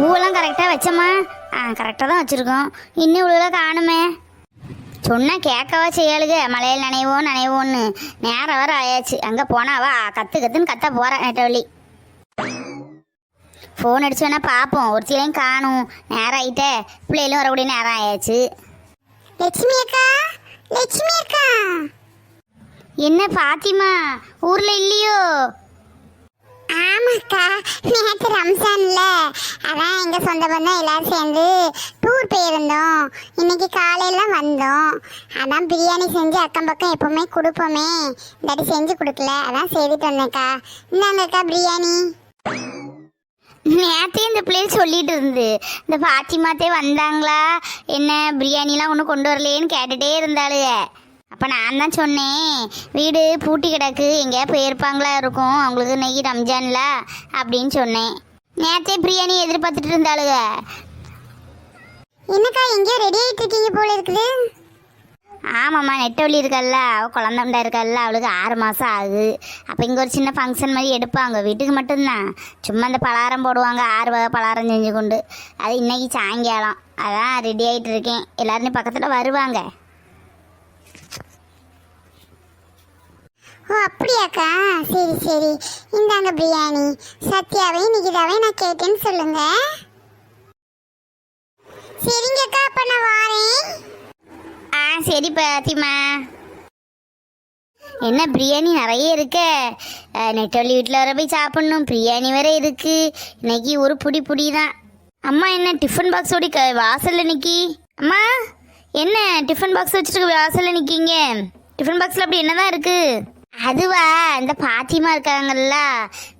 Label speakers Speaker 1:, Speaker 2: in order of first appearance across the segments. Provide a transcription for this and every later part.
Speaker 1: பூவெல்லாம் கரெக்டாக வச்சம்மா. ஆ கரெக்டாக தான் வச்சுருக்கோம். இன்னும் இவ்வளோ காணுமே. சொன்னா கேட்கவா செய்யாளுக. மலையில் நனைவோம் நனைவோன்னு நேரம் வர ஆயாச்சு. அங்கே போனா அவ கத்து கத்துன்னு கத்த போறா நெட்டவள்ளி. ஃபோன் அடிச்சு வேணா பார்ப்போம் ஒரு சிலையும் காணும். நேரம் ஆயிட்டே. பிள்ளைகளும் வரக்கூடிய நேரம் ஆயாச்சு. லட்சுமி அக்கா லட்சுமி அக்கா. என்ன பாத்திமா? ஊர்ல இல்லையோ?
Speaker 2: ஆமாக்கா. நேற்று ரம்ஜான்ல. அதான் எங்க சொந்த பந்தம் எல்லாரும் சேர்ந்து டூர் போயிருந்தோம். இன்னைக்கு காலையில வந்தோம். அதான் பிரியாணி செஞ்சு அக்கம் பக்கம் எப்பவுமே கொடுப்போமே. இந்தாட்டி செஞ்சு கொடுக்கல. அதான் செய்துட்டு வந்தேன்க்கா. இந்தாங்கக்கா பிரியாணி.
Speaker 1: நேத்தே இந்த பிள்ளைகள் சொல்லிட்டு இருந்து. இந்த பாத்திமாத்தே வந்தாங்களா? என்ன பிரியாணிலாம் ஒன்றும் கொண்டு வரலையேன்னு கேட்டுட்டே இருந்தாளுக. அப்போ நான் தான் சொன்னேன் வீடு பூட்டி கிடக்கு எங்கேயா போயிருப்பாங்களா இருக்கும் அவங்களுக்கு நெய் ரம்ஜான்ல அப்படின்னு சொன்னேன். நேத்தே பிரியாணி எதிர்பார்த்துட்டு இருந்தாளுக.
Speaker 2: என்னக்கா எங்கேயோ ரெடி ஆயிட்டு இருக்கீங்க போல இருக்குது.
Speaker 1: ஆமாம்மா நெட்டவழி இருக்கல்ல அவள் குழந்தண்டா இருக்கல்ல அவளுக்கு ஆறு மாதம் ஆகுது. அப்போ இங்கே ஒரு சின்ன ஃபங்க்ஷன் மாதிரி எடுப்பாங்க வீட்டுக்கு மட்டும்தான். சும்மா இந்த பலகாரம் போடுவாங்க ஆறு வகை பலகாரம் செஞ்சு கொண்டு. அது இன்னைக்கு சாயங்காலம். அதான் ரெடி ஆகிட்டு இருக்கேன். எல்லாரும் பக்கத்தில் வருவாங்க.
Speaker 2: ஓ அப்படியாக்கா? சரி சரி. இந்தாங்க பிரியாணி. சத்யாவையும் நிகிதாவையும் நான் கேட்டேன்னு சொல்லுங்க. சரிங்கக்கா அப்ப நான் வாரேன்.
Speaker 1: ஆ சரி பாத்திமா. என்ன பிரியாணி நிறைய இருக்க. நெட்டவள்ளி வீட்டில் வர போய் சாப்பிட்ணும். பிரியாணி வேற இருக்கு. இன்னைக்கு ஒரு புடி புடி தான். அம்மா என்ன டிஃபன் பாக்ஸோட க வாசலில் நிக்கி? அம்மா என்ன டிஃபன் பாக்ஸ் வச்சுட்டு வாசலில் நிக்கீங்க? டிஃபன் பாக்ஸில் அப்படி என்னதான் இருக்கு? அதுவா இந்த பாத்திமா இருக்காங்கல்ல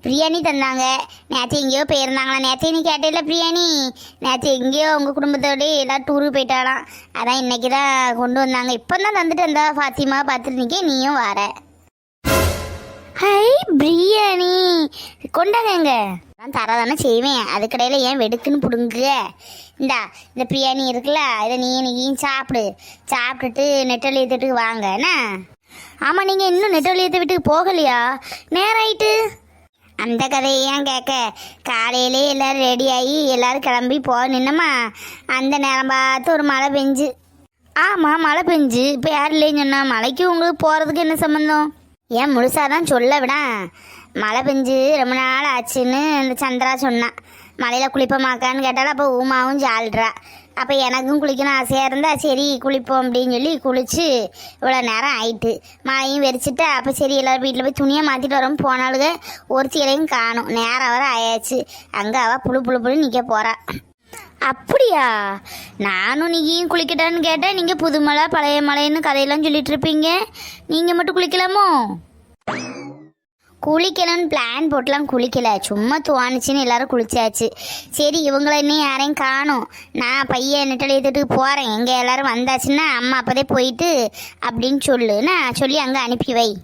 Speaker 1: பிரியாணி தந்தாங்க. நேற்று எங்கேயோ போயிருந்தாங்களா? நேற்று நீ கேட்டேல பிரியாணி? நேற்று எங்கேயோ உங்கள் குடும்பத்தோடய எல்லாம் டூருக்கு போயிட்டாலாம் அதான் இன்னைக்கு தான் கொண்டு வந்தாங்க. இப்போ தான் தந்துட்டு இருந்தா பாத்திமா பார்த்துட்டு நிற்க நீயும் வர. ஹை பிரியாணி. கொண்டாங்க நான் தரதானே செய்வேன். அதுக்கடையில் ஏன் வெடுக்குன்னு பிடுங்குக இந்தா இந்த பிரியாணி இருக்குல்ல இதை நீ நீயும் சாப்பிடு. சாப்பிட்டுட்டு நெட்டலி எடுத்துட்டு வாங்க. என்ன? ஆமாம் நீங்கள் இன்னும் நெட்டோலியத்தை வீட்டுக்கு போகலையா? நேரம் ஆயிட்டு அந்த கதையை ஏன் கேட்க? காலையிலே எல்லோரும் ரெடி ஆகி எல்லோரும் கிளம்பி போக நின்னம்மா? அந்த நேரம் பார்த்து ஒரு மழை பெஞ்சு. ஆமாம் மழை பெஞ்சு. இப்போ யார் இல்லைன்னு சொன்னால் மழைக்கு உங்களுக்கு போகிறதுக்கு என்ன சம்மந்தம் ஏன் முழுசாக தான் சொல்ல விடா? மழை பெஞ்சு ரொம்ப நாள் ஆச்சுன்னு இந்த சந்திரா சொன்னான் மழையில் குளிப்பமாக்கான்னு கேட்டாலும் அப்போ ஊமாவும் ஜால்றா. அப்போ எனக்கும் குளிக்கணும் ஆசையாக இருந்தால் சரி குளிப்போம் அப்படின்னு சொல்லி குளித்து இவ்வளோ நேரம் ஆயிட்டு மழையும் வெறிச்சிட்டு அப்போ சரி எல்லோரும் வீட்டில் போய் துணியை மாற்றிட்டு வரோம் போனாலுங்க ஒரு சீலையும் காணும். நேரம் வர ஆயாச்சு. அங்கே அவள் புழு புழு புழு நிற்க போகிறா அப்படியா? நானும் நீயும் குளிக்கட்டான்னு கேட்டேன். நீங்கள் புது மலை பழைய மலைன்னு கதையெல்லாம் சொல்லிட்டு இருப்பீங்க. நீங்கள் மட்டும் குளிக்கலாமோ? குளிக்கணும்னு பிளான் போட்டுலாம் குளிக்கல. சும்மா துவானுச்சுன்னு எல்லாரும் குளிச்சாச்சு. சரி இவங்கள இன்னும் யாரையும் காணும். நான் பையன் நெட்டல் எடுத்துட்டு போகிறேன் எங்கே எல்லாரும் வந்தாச்சுன்னா அம்மா அப்போதே போயிட்டு அப்படின்னு சொல்லு. நான் சொல்லி அங்கே அனுப்பி வை.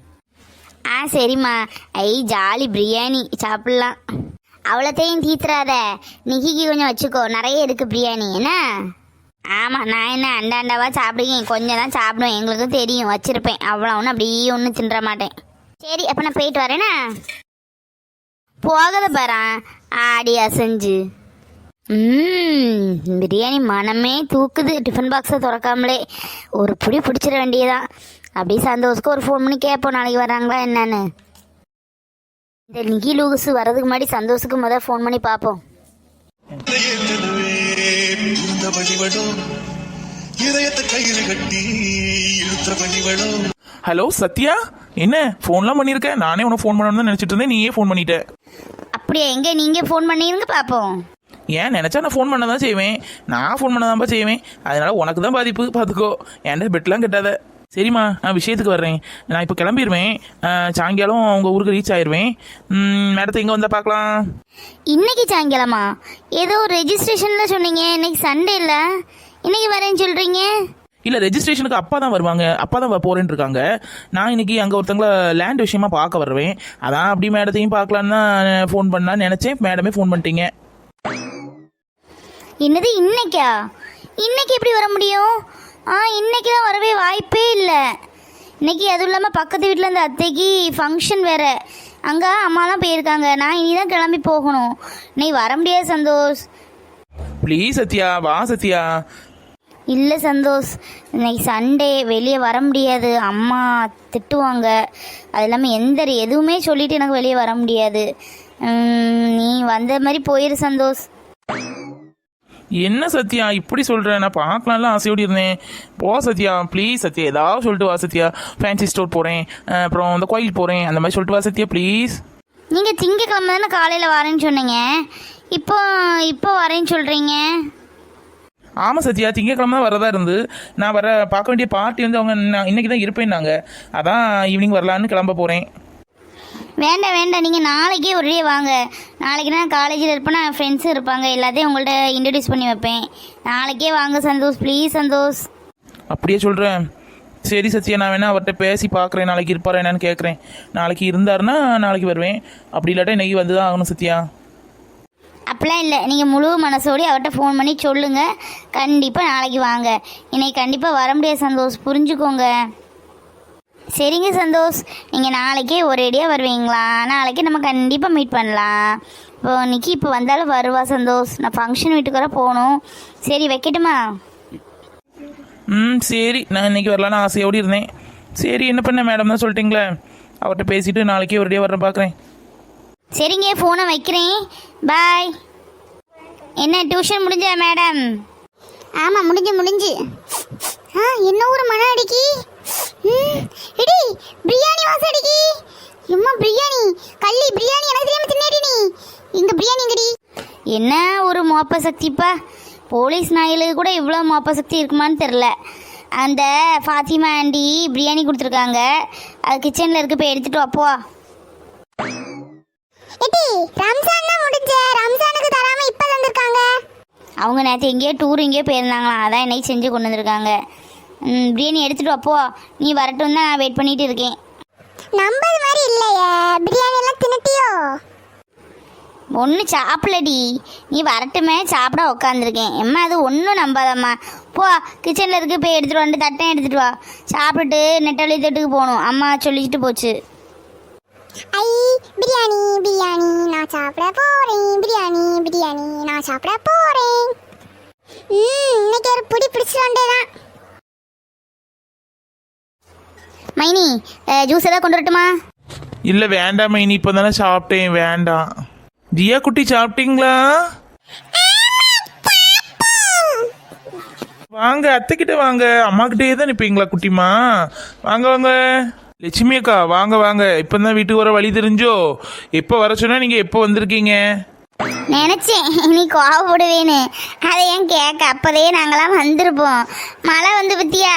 Speaker 1: ஆ சரிம்மா. ஐ ஜாலி பிரியாணி. சாப்பிட்லாம். அவ்வளோத்தையும் தீத்துறாத. நிகிக்கு கொஞ்சம் வச்சுக்கோ. நிறைய இருக்குது பிரியாணி. என்ன? ஆமாம் நான் என்ன அண்டாண்டாவாக சாப்பிடுங்க கொஞ்சம் தான் சாப்பிடுவேன். எங்களுக்கும் தெரியும். வச்சுருப்பேன். அவ்வளோ ஒன்றும் அப்படியே ஒன்றும் தின்ற மாட்டேன். சரி அப்போ நான் போயிட்டு வரேனா போகத பாரா ஆடி அசைஞ்சு ம் பிரியாணி மனமே தூக்குது. டிஃபன் பாக்ஸை திறக்காமலே. ஒரு புடி பிடிச்சிட வேண்டியதான் அப்படியே சந்தோஷத்துக்கு ஒரு ஃபோன் பண்ணி கேட்போம் நாளைக்கு வராங்களா என்னன்னு. இந்த நிகி லூகுசு வர்றதுக்கு முன்னாடி சந்தோஷத்துக்கு முதல் ஃபோன் பண்ணி பார்ப்போம்.
Speaker 3: ஹலோ சத்யா? என்ன? ஃபோன்லாம் பண்ணியிருக்க நானே உனக்கு ஃபோன் பண்ணணும்னு தான் நினச்சிட்டு இருந்தேன். நீயே ஃபோன் பண்ணிட்ட.
Speaker 1: அப்படியே எங்கே? நீங்கள் ஃபோன் பண்ணிருங்க பார்ப்போம்.
Speaker 3: ஏன் நினச்சா நான் ஃபோன் பண்ண தான் செய்வேன். நான் ஃபோன் பண்ண தான்ப்பா செய்வேன். அதனால உனக்கு தான் பாதிப்பு. பார்த்துக்கோ. என்கிட்ட பெட்லாம் கட்டாத. சரிம்மா நான் விஷயத்துக்கு வர்றேன். நான் இப்போ கிளம்பிடுவேன் அஹ், சாயங்காலம் உங்கள் ஊருக்கு ரீச் ஆயிடுவேன் மேடத்தை எங்கே வந்தால் பார்க்கலாம்.
Speaker 1: இன்னைக்கு சாயங்காலமா? ஏதோ ரெஜிஸ்ட்ரேஷனில் சொன்னீங்க. இன்னைக்கு சண்டே இல்லை இன்னைக்கு வரேன்னு சொல்கிறீங்க
Speaker 3: இல்லை ரெஜிஸ்ட்ரேஷனுக்கு அப்பா தான் வருவாங்க. அப்பா தான் போகிறேன்னு இருக்காங்க நான் இன்னைக்கு அங்கே ஒருத்தங்கள லேண்ட் விஷயமா பார்க்க வருவேன். அதான் அப்படி மேடத்தையும் பார்க்கலான்னு தான் ஃபோன் பண்ணலான்னு நினச்சேன். மேடமே ஃபோன் பண்ணிட்டீங்க.
Speaker 1: என்னது இன்னைக்கா? இன்னைக்கு எப்படி வர முடியும்? ஆ இன்னைக்கு தான் வரவே வாய்ப்பே இல்லை. இன்னைக்கு அதுவும் இல்லாமல் பக்கத்து வீட்டில் இந்த அத்தைக்கு ஃபங்க்ஷன் வேற. அங்கே அம்மாலாம் போயிருக்காங்க. நான் இனி தான் கிளம்பி போகணும். இன்னைக்கு வர முடியாது சந்தோஷ்.
Speaker 3: ப்ளீஸ் சத்யா. வா சத்யா.
Speaker 1: இல்லை சந்தோஷ் இன்னைக்கு சண்டே வெளியே வர முடியாது. அம்மா திட்டுவாங்க. அது இல்லாமல் எந்த எதுவுமே சொல்லிட்டு எனக்கு வெளியே வர முடியாது. நீ வந்த மாதிரி போயிரு சந்தோஷ்.
Speaker 3: என்ன சத்யா இப்படி சொல்ற? நான் பார்க்கலாம்ல ஆசையோடு இருந்தேன். போ சத்யா ப்ளீஸ் சத்யா ஏதாவது சொல்லிட்டு வா சத்யா. ஃபேன்சி ஸ்டோர் போகிறேன் அப்புறம் இந்த கோயில் போகிறேன் அந்த மாதிரி சொல்லிட்டு வா சத்யா ப்ளீஸ்
Speaker 1: நீங்கள் திங்கக்கிழமை தானே காலையில் வரேன்னு சொன்னீங்க. இப்போ இப்போ வரேன்னு சொல்கிறீங்க
Speaker 3: ஆமாம் சத்யா திங்கக்கிழமை வரதா இருந்து. நான் வர பார்க்க வேண்டிய பார்ட்டி வந்து அவங்க நான் இன்னைக்கு தான் இருப்பேன்னாங்க. அதான் ஈவினிங் வரலான்னு கிளம்ப போகிறேன்
Speaker 1: வேண்டாம் வேண்டாம். நீங்கள் நாளைக்கே ஒரே வாங்க. நாளைக்கு நான் காலேஜில் இருப்பேன் நான் ஃப்ரெண்ட்ஸும் இருப்பாங்க. எல்லாத்தையும் உங்கள்கிட்ட இன்ட்ரடியூஸ் பண்ணி வைப்பேன். நாளைக்கே வாங்க சந்தோஷ். ப்ளீஸ் சந்தோஷ்.
Speaker 3: அப்படியே சொல்கிறேன் சரி சத்யா நான் வேணா அவர்கிட்ட பேசி பார்க்குறேன். நாளைக்கு இருப்பாரா என்னன்னு கேட்குறேன். நாளைக்கு இருந்தாருன்னா நாளைக்கு வருவேன். அப்படி இல்லாட்டா இன்னைக்கு வந்து தான் ஆகணும் சத்யா.
Speaker 1: அப்படிலாம் இல்லை. நீங்கள் முழு மனசோடி அவர்கிட்ட ஃபோன் பண்ணி சொல்லுங்கள் கண்டிப்பாக நாளைக்கு வாங்க. இன்னைக்கு கண்டிப்பாக வர முடியாது சந்தோஷ். புரிஞ்சுக்கோங்க. சரிங்க சந்தோஷ். நீங்கள் நாளைக்கே ஒரேடியாக வருவீங்களா? நாளைக்கு நம்ம கண்டிப்பாக மீட் பண்ணலாம். இப்போ நிக்கி இப்போ வந்தாலும் வருவா சந்தோஷ். நான் ஃபங்க்ஷன் வீட்டுக்கு வர போகணும். சரி வைக்கட்டுமா?
Speaker 3: ம் சரி. நான் இன்னைக்கு வரலான்னு ஆசையோடு இருந்தேன். சரி என்ன பண்ண மேடம் தான் சொல்லிட்டீங்களே? அவர்கிட்ட பேசிட்டு நாளைக்கே ஒரு வர பார்க்குறேன்
Speaker 1: சரிங்க ஃபோனை வைக்கிறேன். பாய் என்ன டியூஷன் முடிஞ்சா மேடம்
Speaker 2: ஆமா முடிஞ்சு முடிஞ்சு. ஆ என்ன ஒரு மன அடிக்கி? ம், இடி பிரியாணி வாசம் அடிக்கி. எம்மா பிரியாணி? கள்ளி பிரியாணி எனக்கு தெரியாம தின்னேடி நீ. இங்க பிரியாணி எங்கடி?
Speaker 1: என்ன ஒரு மோப்ப சக்திப்பா? போலீஸ் நாய்களுக்கு கூட இவ்வளோ மோப்ப சக்தி இருக்குமான்னு தெரில அந்த ஃபாத்திமா ஆண்டி பிரியாணி கொடுத்துருக்காங்க. அது கிச்சனில் இருக்கு போய் எடுத்துட்டு வாப்போ
Speaker 2: ரம்ஜான் தான் முடிஞ்ச. ரம்ஜானுக்கு தராம இப்ப தந்திருக்காங்க.
Speaker 1: அவங்க நேற்று எங்கேயோ டூர் எங்கேயோ போயிருந்தாங்களாம். அதான் இன்னைக்கு செஞ்சு கொண்டு வந்திருக்காங்க. ம், பிரியாணி எடுத்துட்டு வாப்போ நீ வரட்டும் தான் வெயிட் பண்ணிட்டு இருக்கேன்.
Speaker 2: நம்பது மாதிரி இல்லையே. பிரியாணி எல்லாம் தின்னுட்டியோ?
Speaker 1: ஒன்றும் சாப்பிடலடி. நீ வரட்டுமே சாப்பிட உட்காந்துருக்கேன் எம்மா அது ஒன்றும் நம்பாதம்மா. போ கிச்சனில் இருக்கு போய் எடுத்துட்டு வந்து தட்டம் எடுத்துட்டு வா. சாப்பிட்டுட்டு நெட்டவழி தட்டுக்கு போகணும். அம்மா சொல்லிக்கிட்டு போச்சு.
Speaker 2: ஐ பிரியாணி நான் சாப்பிட போறேன். பிரியாணி பிரியாணி நான் சாப்பிட போறேன். ம் இன்னைக்கு ஒரு புடி பிடிச்சிட்டு தான்
Speaker 1: மைனி ஜூஸ் ஏதாவது கொண்டு வரட்டுமா?
Speaker 3: இல்லை வேண்டாம் மைனி இப்போ தானே சாப்பிட்டேன். வேண்டாம். ஜியா குட்டி சாப்பிட்டீங்களா? வாங்க அத்தைக்கிட்ட வாங்க. அம்மா கிட்டே தான் நிற்பீங்களா குட்டிமா வாங்க வாங்க. லட்சுமி அக்கா வாங்க வாங்க. இப்போ தான் வீட்டுக்கு வர வழி தெரிஞ்சோ? எப்போ வர சொன்னா நீங்கள் எப்போ வந்திருக்கீங்க?
Speaker 1: நினச்சேன். நீ கோவப்படுவேன்னு. அதை ஏன் கேட்க? அப்போதே நாங்களாம் வந்திருப்போம். மழை வந்து பத்தியா?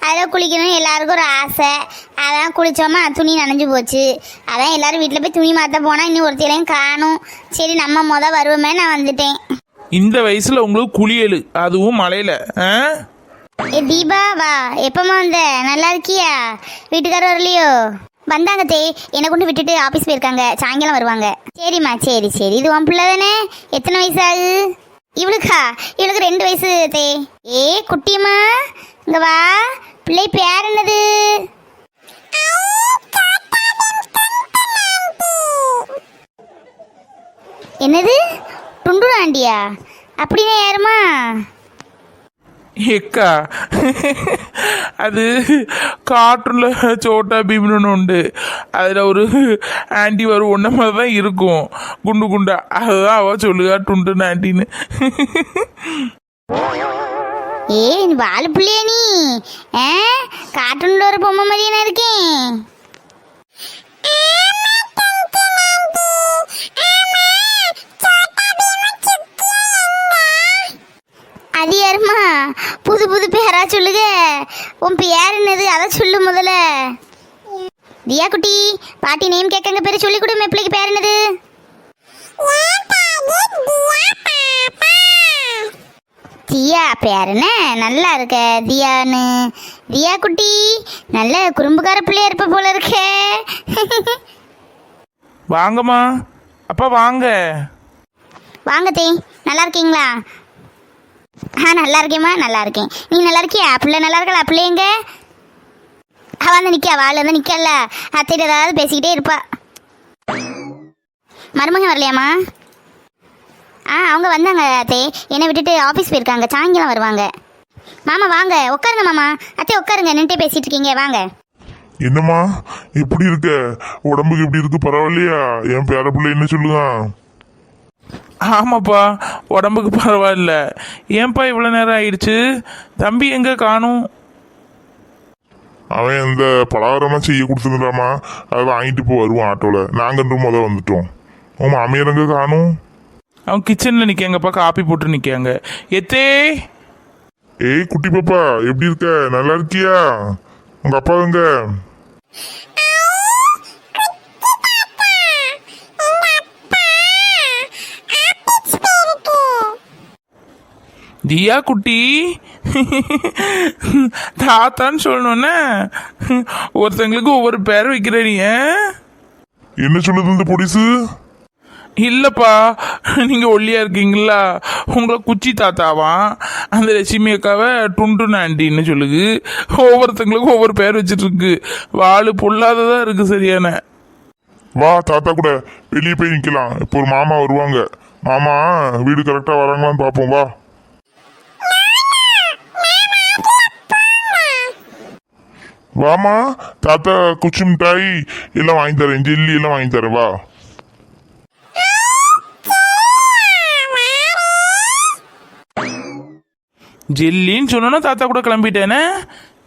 Speaker 1: அதில் குளிக்கணும்னு எல்லாருக்கும் ஒரு ஆசை. அதான் குளிச்சோமா துணி நனைஞ்சு போச்சு. அதான் எல்லாரும் வீட்டில் போய் துணி மாற்ற போனால் இன்னும் ஒருத்தையிலையும் காணும். சரி நம்ம முத வருவோமே நான் வந்துட்டேன்.
Speaker 3: இந்த வயசுல உங்களுக்கு குளியல். அதுவும் மழையில. ஆ?
Speaker 1: ஏ தீபா வா. எப்பமா வந்த? நல்லா இருக்கியா? வீட்டுக்காரர் வரலையோ? வந்தாங்க தே. என்னை கொண்டு விட்டுட்டு ஆஃபீஸ் போயிருக்காங்க. சாயங்காலம் வருவாங்க. சரிம்மா சரி சரி. இது உன் பிள்ளை தானே? எத்தனை வயசு ஆகுது? இவளுக்கா? இவளுக்கு ரெண்டு வயசு தே. ஏ குட்டியம்மா. இங்க வா. பிள்ளை பேர் என்னது? என்னது? டுண்டு ஆண்டியா? அப்படின்னா யாருமா
Speaker 3: எக்கா அது கார்ட்டூன்ல சோட்டா பீம்னு உண்டு. அதில் ஒரு ஆண்டி வரும் ஒன்றை மாதிரி தான் இருக்கும். குண்டு குண்டா. அதுதான் அவள் சொல்லுகா டுண்டு ஆண்டின்னு.
Speaker 1: ஏ நீ வாழ பிள்ளையா நீ? ஆ? கார்ட்டூன்ல ஒரு பொம்மை மாதிரியே நான் இருக்கேன். புது புது பேரா சொல்லுக. உன் பேர் என்னது? அதை சொல்லு முதல்ல. தியா குட்டி பாட்டி நேம் கேட்கங்க பேரு சொல்லி கொடு பிள்ளைக்கு பேர் என்னது? தியா பேர் என்ன? நல்லா இருக்க தியான்னு. தியா குட்டி நல்ல குறும்புக்கார பிள்ளையா இருப்ப போல இருக்கே.
Speaker 3: வாங்கம்மா. அப்பா வாங்க.
Speaker 1: வாங்க தே நல்லா இருக்கீங்களா? ஆ நல்லா இருக்கேம்மா நல்லா இருக்கேன். நீ நல்லா இருக்கியா? பிள்ளை நல்லா இருக்கலா பிள்ளைங்க அவள் வந்து நிற்கா வாள் வந்து நிற்கல அத்தைகிட்ட ஏதாவது பேசிக்கிட்டே இருப்பா. மருமகன் வரலையாம்மா? ஆ அவங்க வந்தாங்க அத்தே. என்னை விட்டுட்டு ஆஃபீஸ் போயிருக்காங்க. சாயங்காலம் வருவாங்க. மாமா வாங்க. உட்காருங்க மாமா. அத்தை உட்காருங்க. நின்றுட்டே பேசிட்டு இருக்கீங்க. வாங்க.
Speaker 4: என்னம்மா? எப்படி இருக்க? உடம்புக்கு எப்படி இருக்கு? பரவாயில்லையா? என் பேர பிள்ளை என்ன சொல்லுதான்?
Speaker 3: ஆமாப்பா உடம்புக்கு பரவாயில்ல. ஏன்பா இவ்வளோ நேரம் ஆயிடுச்சு? தம்பி எங்கே காணும்?
Speaker 4: அவன் இந்த பலகாரமா செய்ய கொடுத்துருந்தாமா அதை வாங்கிட்டு இப்போ வருவான் ஆட்டோல. நாங்க ரெண்டு முத வந்துட்டோம். உன் மாமியார் எங்க காணும்?
Speaker 3: அவன் கிச்சனில் நிற்காங்கப்பா காப்பி போட்டு நிற்காங்க எத்தே!
Speaker 4: ஏய் குட்டி பாப்பா எப்படி இருக்க? நல்லா இருக்கியா? உங்க அப்பா எங்க?
Speaker 3: தியா குட்டி. தாத்தான்னு சொல்லணுன்னே ஒருத்தங்களுக்கு ஒவ்வொரு பேர் வைக்கிற நீ?
Speaker 4: என்ன சொல்லுது இந்த பொடிசு
Speaker 3: இல்லப்பா நீங்க ஒல்லியா இருக்கீங்களா? உங்களை குச்சி தாத்தாவாம் அந்த லட்சுமி அக்காவை டுண்டு ஆண்டின்னு சொல்லுது. ஒவ்வொருத்தங்களுக்கும் ஒவ்வொரு பேர் வச்சிட்டு இருக்கு வாழு பொல்லாததா இருக்கு சரியான.
Speaker 4: வா தாத்தா கூட வெளியே போய் நிக்கலாம். இப்போ ஒரு மாமா வருவாங்க. மாமா வீடு கரெக்டா வராங்களான்னு பாப்போம் வா. வாமா தாத்தா குச்சி மிட்டாய் எல்லாம் வாங்கி தரேன் ஜெல்லி எல்லாம் வாங்கி தரேன் வா.
Speaker 3: ஜெல்லின்னு சொன்னோன்னா தாத்தா கூட கிளம்பிட்டேனே?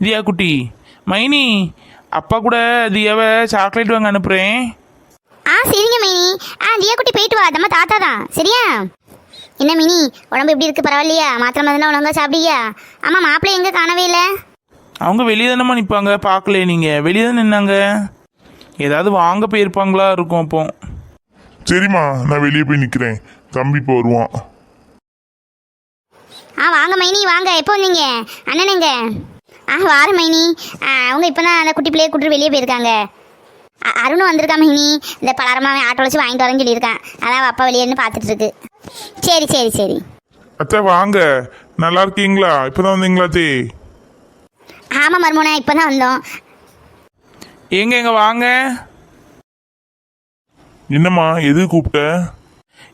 Speaker 3: தியா குட்டி மைனி அப்பா கூட தியாவை சாக்லேட் வாங்க அனுப்புறேன்.
Speaker 1: ஆ சரிங்க மினி. ஆ தியா குட்டி போயிட்டு வா நம்ம தாத்தா தான். சரியா? என்ன மினி உடம்பு எப்படி இருக்கு பரவாயில்லையா? மாத்திரை மருந்தா ஒழுங்கா சாப்பிடுறியா ஆமா மாப்பிள்ளை எங்க காணவே இல்லை?
Speaker 3: அவங்க வெளியே தானம்மா நிற்பாங்க பார்க்கல நீங்கள் வெளியே தான் நின்னாங்க? ஏதாவது வாங்க போயிருப்பாங்களா இருக்கும் அப்போ.
Speaker 4: சரிம்மா நான் வெளியே போய் நிக்கிறேன். தம்பி இப்போ வருவான்.
Speaker 1: ஆ வாங்க மைனி வாங்க. எப்போ வந்தீங்க? அண்ணனுங்க ஆ வார மைனி. ஆ, அவங்க இப்போ தான் அந்த குட்டி பிள்ளைய கூட்டிட்டு வெளியே போயிருக்காங்க. அ- அருணும் வந்திருக்கா மைனி. இந்த பலரமாக ஆட்டோ வச்சு வாங்கிட்டு வரேன்னு சொல்லியிருக்கான். அதான் அவ அப்பா வெளியே இருந்து பார்த்துட்டு இருக்கு. சரி சரி சரி.
Speaker 4: அத்தை வாங்க. நல்லா இருக்கீங்களா? இப்பதான் வந்தீங்களா தே
Speaker 1: ஆமாம் மருமோனா இப்போ தான் வந்தோம்.
Speaker 3: எங்க எங்க வாங்க?
Speaker 4: என்னம்மா எது கூப்பிட்ட?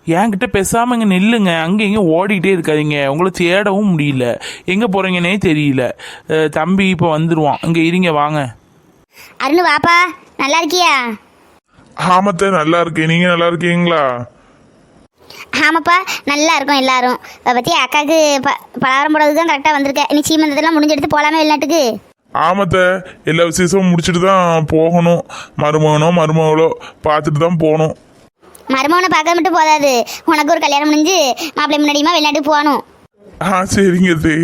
Speaker 3: என்கிட்ட பேசாம இங்க நில்லுங்க. அங்க இங்க ஓடிக்கிட்டே இருக்காதீங்க. உங்களை தேடவும் முடியல. எங்க போறீங்கன்னே தெரியல. அஹ், தம்பி இப்போ வந்துருவான். இங்க இருங்க வாங்க.
Speaker 1: அருண் வாப்பா நல்லா இருக்கியா?
Speaker 4: ஆமத்த நல்லா இருக்கேன். நீங்க நல்லா இருக்கீங்களா?
Speaker 1: ஆமாப்பா நல்லா இருக்கும் எல்லாரும். இப்போ பற்றி அக்காவுக்கு ப பலகாரம் போடுறது தான் கரெக்டாக வந்திருக்க நீ சீமந்ததெல்லாம் முடிஞ்செடுத்து போகலாமே வெளிநாட்டுக்கு
Speaker 4: ஆமத்த எல்லா விசேஷமும் முடிச்சுட்டு தான் போகணும். மருமகனோ மருமகளோ பார்த்துட்டு தான் போகணும்.
Speaker 1: மருமகனை பார்க்க மட்டும் போதாது. உனக்கு ஒரு கல்யாணம் முடிஞ்சு மாப்பிள்ளை முன்னாடியுமா வெளிநாட்டுக்கு போகணும்.
Speaker 4: ஆ சரிங்க தே.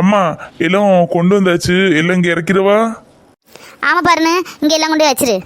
Speaker 4: அம்மா எல்லாம் கொண்டு வந்தாச்சு. எல்லாம் இங்கே இறக்கிறவா
Speaker 1: ஆமாம் பாருன்னு இங்கே எல்லாம் கொண்டு வச்சிரு.